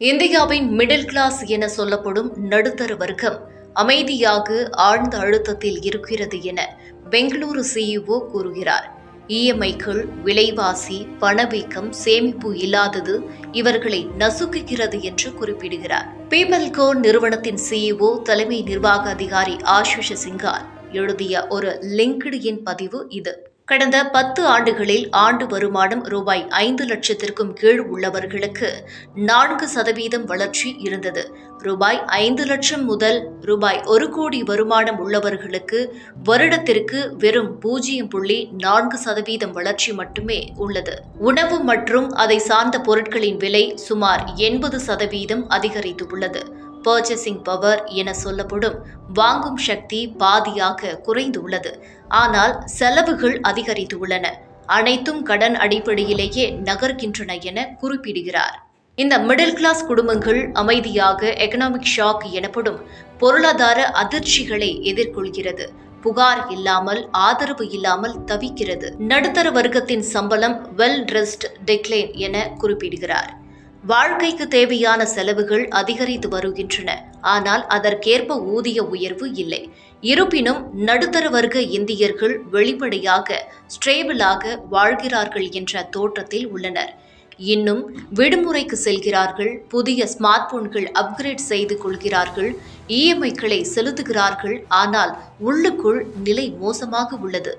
இந்தியாவின் middle class என சொல்லப்படும் நடுத்தர வர்க்கம் அமைதியாக ஆழ்ந்த அழுத்தத்தில் இருக்கிறது என பெங்களூரு சிஇஓ கூறுகிறார். இஎம்ஐக்கள் விலைவாசி பணவீக்கம் சேமிப்பு இல்லாதது இவர்களை நசுக்குகிறது என்று குறிப்பிடுகிறார். பீபல்கோ நிறுவனத்தின் சிஇஓ தலைமை நிர்வாக அதிகாரி ஆஷிஷ் சிங்கால் எழுதிய ஒரு லிங்க்டு இன் பதிவு இது. கடந்த பத்து ஆண்டுகளில் ஆண்டு வருமானம் ரூபாய் ஐந்து லட்சத்திற்கும் கீழ் உள்ளவர்களுக்கு நான்கு சதவீதம் வளர்ச்சி இருந்தது. ரூபாய் ஐந்து லட்சம் முதல் ரூபாய் ஒரு கோடி வருமானம் உள்ளவர்களுக்கு வருடத்திற்கு வெறும் பூஜ்ஜியம் புள்ளி நான்கு சதவீதம் வளர்ச்சி மட்டுமே உள்ளது. உணவு மற்றும் அதை சார்ந்த பொருட்களின் விலை சுமார் எண்பது சதவீதம் அதிகரித்துள்ளது பர்ச்சேசிங் பவர் என சொல்லப்படும் வாங்கும் சக்தி பாதியாக குறைந்துள்ளது. ஆனால் செலவுகள் அதிகரித்துள்ளன. அனைத்தும் கடன் அடிப்படையிலேயே நகர்கின்றன என குறிப்பிடுகிறார். இந்த மிடில் கிளாஸ் குடும்பங்கள் அமைதியாக எக்கனாமிக் ஷாக் எனப்படும் பொருளாதார அதிர்ச்சிகளை எதிர்கொள்கிறது. புகார் இல்லாமல் ஆதரவு இல்லாமல் தவிக்கிறது. நடுத்தர வர்க்கத்தின் சம்பளம் வெல் ட்ரெஸ்ட் டெக்லைன் என குறிப்பிடுகிறார். வாழ்க்கைக்கு தேவையான செலவுகள் அதிகரித்து வருகின்றன. ஆனால் அதற்கேற்ப ஊதிய உயர்வு இல்லை. இருப்பினும் நடுத்தர வர்க்க இந்தியர்கள் வெளிப்படையாக ஸ்டேபிளாக வாழ்கிறார்கள் என்ற தோற்றத்தில் உள்ளனர். இன்னும் விடுமுறைக்கு செல்கிறார்கள் புதிய ஸ்மார்ட் போன்கள் அப்கிரேட் செய்து கொள்கிறார்கள் இஎம்ஐக்களை செலுத்துகிறார்கள் ஆனால் உள்ளுக்குள் நிலை மோசமாக உள்ளது.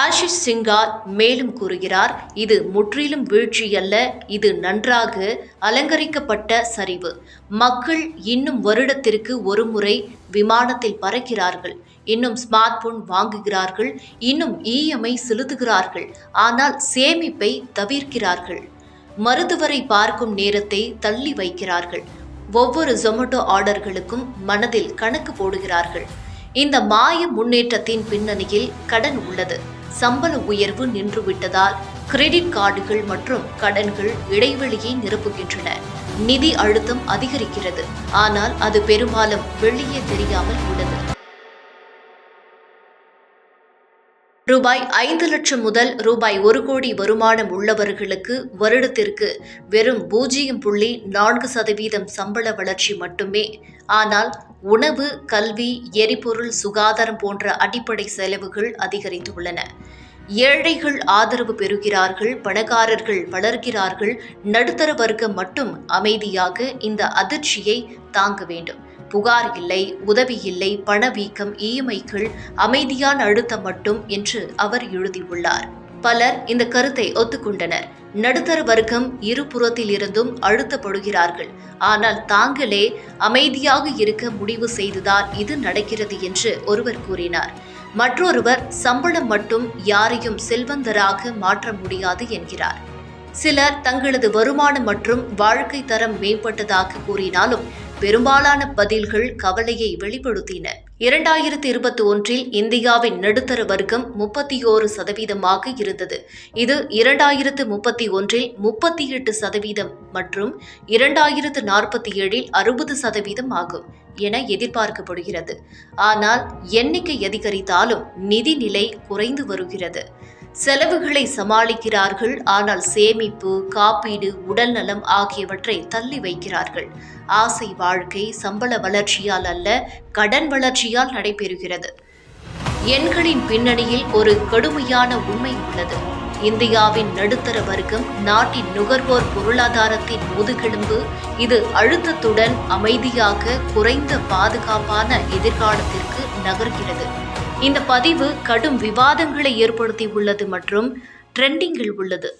ஆஷிஷ் சிங்கார் மேலும் கூறுகிறார் இது முற்றிலும் வீழ்ச்சி அல்ல இது நன்றாக அலங்கரிக்கப்பட்ட சரிவு. மக்கள் இன்னும் வருடத்திற்கு ஒரு முறை விமானத்தில் பறக்கிறார்கள். இன்னும் ஸ்மார்ட் போன் வாங்குகிறார்கள். இன்னும் இஎம்ஐ செலுத்துகிறார்கள். ஆனால் சேமிப்பை தவிர்க்கிறார்கள். மருத்துவரை பார்க்கும் நேரத்தை தள்ளி வைக்கிறார்கள். ஒவ்வொரு ஜொமேட்டோ ஆர்டர்களுக்கும் மனதில் கணக்கு போடுகிறார்கள். இந்த மாய முன்னேற்றத்தின் பின்னணியில் கடன் உள்ளது. சம்பள உயர்வு நின்றுவிட்டதால் கிரெடிட் கார்டுகள் மற்றும் கடன்கள் இடைவெளியை நிரப்புகின்றன. நிதி அழுத்தம் அதிகரிக்கிறது. ஆனால் அது பெரும்பாலும் வெளியே தெரியாமல் உள்ளது. ரூபாய் ஐந்து லட்சம் முதல் ரூபாய் ஒரு கோடி வருமானம் உள்ளவர்களுக்கு வருடத்திற்கு வெறும் பூஜ்ஜியம் புள்ளி நான்கு சதவீதம் சம்பள வளர்ச்சி மட்டுமே. ஆனால் உணவு கல்வி எரிபொருள் சுகாதாரம் போன்ற அடிப்படை செலவுகள் அதிகரித்துள்ளன. ஏழைகள் ஆதரவு பெறுகிறார்கள் பணக்காரர்கள் வளர்கிறார்கள் நடுத்தர வர்க்கம் மட்டும் அமைதியாக இந்த அதிர்ச்சியை தாங்க வேண்டும். புகார் இல்லை உதவி இல்லை பணவீக்கம் இஎம்ஐக்கள் அமைதியான அழுத்தம் மட்டும் என்று அவர் எழுதியுள்ளார். பலர் இந்த கருத்தை ஒத்துக்கொண்டனர். நடுத்தர வர்க்கம் இருபுறத்தில் இருந்தும் அழுத்தப்படுகிறார்கள். ஆனால் தாங்களே அமைதியாக இருக்க முடிவு செய்துதான் இது நடக்கிறது என்று ஒருவர் கூறினார். மற்றொருவர் சம்பளம் மட்டும் யாரையும் செல்வந்தராக மாற்ற முடியாது என்கிறார். சிலர் தங்களது வருமானம் மற்றும் வாழ்க்கை தரம் மேம்பட்டதாக கூறினாலும் பெரும்பாலான பதில்கள் கவலையை வெளிப்படுத்தின. இரண்டாயிரத்தி இருபத்தி ஒன்றில் இந்தியாவின் நடுத்தர வர்க்கம் முப்பத்தி ஓரு சதவீதமாக இருந்தது. இது இரண்டாயிரத்து முப்பத்தி ஒன்றில் முப்பத்தி எட்டு சதவீதம் மற்றும் இரண்டாயிரத்து நாற்பத்தி ஏழில் அறுபது சதவீதம் ஆகும் என எதிர்பார்க்கப்படுகிறது. ஆனால் எண்ணிக்கை அதிகரித்தாலும் நிதி நிலை குறைந்து வருகிறது. செலவுகளை சமாளிக்கிறார்கள். ஆனால் சேமிப்பு காப்பீடு உடல்நலம் ஆகியவற்றை தள்ளி வைக்கிறார்கள். ஆசை வாழ்க்கை சம்பள வளர்ச்சியால் அல்ல கடன் வளர்ச்சியால் நடைபெறுகிறது. எண்களின் பின்னணியில் ஒரு கடுமையான உண்மை உள்ளது. இந்தியாவின் நடுத்தர வர்க்கம் நாட்டின் நுகர்வோர் பொருளாதாரத்தின் முதுகெலும்பு இது அழுத்தத்துடன் அமைதியாக குறைந்த பாதுகாப்பான எதிர்காலத்திற்கு நகர்கிறது. இந்த பதிவு கடும் விவாதங்களை ஏற்படுத்தி உள்ளது மற்றும் ட்ரெண்டிங்கில் உள்ளது.